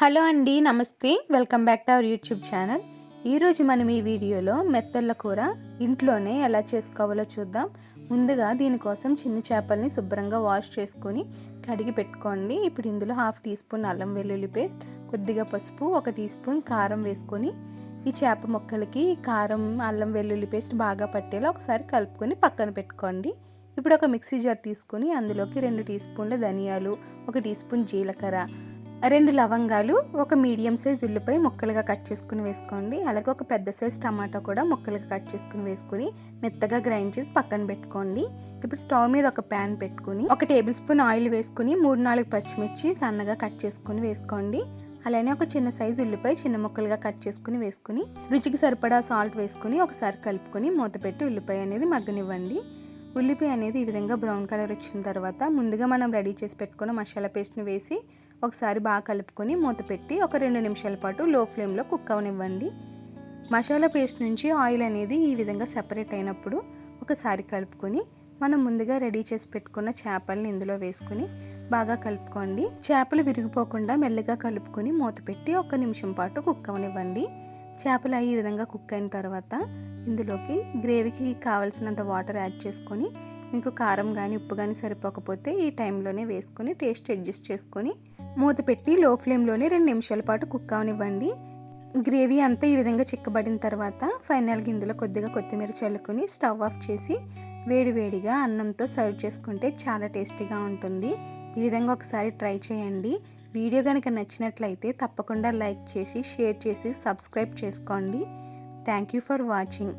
Hello అండి నమస్తే. Welcome back to our YouTube channel. ఈరోజు మనం ఈ వీడియోలో మెత్తళ్ళ కూర ఇంట్లోనే ఎలా చేసుకోవాలో చూద్దాం. ముందుగా దీనికోసం చిన్న చేపల్ని శుభ్రంగా వాష్ చేసుకొని కడిగి పెట్టుకోండి. ఇప్పుడు ఇందులో హాఫ్ టీ స్పూన్ అల్లం వెల్లుల్లి పేస్ట్ కొద్దిగా పసుపు ఒక టీ స్పూన్ కారం వేసుకొని ఈ చేప ముక్కలకి కారం అల్లం వెల్లుల్లి పేస్ట్ బాగా పట్టేలా ఒకసారి కలుపుకొని పక్కన పెట్టుకోండి. ఇప్పుడు ఒక మిక్సీ జార్ తీసుకొని అందులోకి రెండు టీ స్పూన్ల ధనియాలు ఒక టీ స్పూన్ జీలకర్ర రెండు లవంగాలు ఒక మీడియం సైజ్ ఉల్లిపాయ ముక్కలుగా కట్ చేసుకుని వేసుకోండి. అలాగే ఒక పెద్ద సైజ్ టమాటా కూడా ముక్కలుగా కట్ చేసుకుని వేసుకుని మెత్తగా గ్రైండ్ చేసి పక్కన పెట్టుకోండి. ఇప్పుడు స్టవ్ మీద ఒక ప్యాన్ పెట్టుకుని ఒక టేబుల్ స్పూన్ ఆయిల్ వేసుకుని మూడు నాలుగు పచ్చిమిర్చి సన్నగా కట్ చేసుకుని వేసుకోండి. అలానే ఒక చిన్న సైజు ఉల్లిపాయ చిన్న ముక్కలుగా కట్ చేసుకుని వేసుకుని రుచికి సరిపడా సాల్ట్ వేసుకుని ఒకసారి కలుపుకొని మూత పెట్టి ఉల్లిపాయ అనేది మగ్గనివ్వండి. ఉల్లిపాయ అనేది ఈ విధంగా బ్రౌన్ కలర్ వచ్చిన తర్వాత ముందుగా మనం రెడీ చేసి పెట్టుకున్న మసాలా పేస్ట్ని వేసి ఒకసారి బాగా కలుపుకొని మూత పెట్టి ఒక రెండు నిమిషాల పాటు లో ఫ్లేమ్లో కుక్ అవనివ్వండి. మసాలా పేస్ట్ నుంచి ఆయిల్ అనేది ఈ విధంగా సెపరేట్ అయినప్పుడు ఒకసారి కలుపుకొని మనం ముందుగా రెడీ చేసి పెట్టుకున్న చేపల్ని ఇందులో వేసుకుని బాగా కలుపుకోండి. చేపలు విరిగిపోకుండా మెల్లగా కలుపుకొని మూత పెట్టి ఒక నిమిషం పాటు కుక్ అవనివ్వండి. చేపలు ఈ విధంగా కుక్ అయిన తర్వాత ఇందులోకి గ్రేవీకి కావాల్సినంత వాటర్ యాడ్ చేసుకొని మీకు కారం కానీ ఉప్పు కానీ సరిపోకపోతే ఈ టైంలోనే వేసుకొని టేస్ట్ అడ్జస్ట్ చేసుకొని మూత పెట్టి లో ఫ్లేమ్లోనే రెండు నిమిషాల పాటు కుక్ అవనివ్వండి. గ్రేవీ అంతా ఈ విధంగా చిక్కబడిన తర్వాత ఫైనల్గా ఇందులో కొద్దిగా కొత్తిమీర చల్లుకొని స్టవ్ ఆఫ్ చేసి వేడివేడిగా అన్నంతో సర్వ్ చేసుకుంటే చాలా టేస్టీగా ఉంటుంది. ఈ విధంగా ఒకసారి ట్రై చేయండి. వీడియో కనుక నచ్చినట్లయితే తప్పకుండా లైక్ చేసి షేర్ చేసి సబ్స్క్రైబ్ చేసుకోండి. Thank you for watching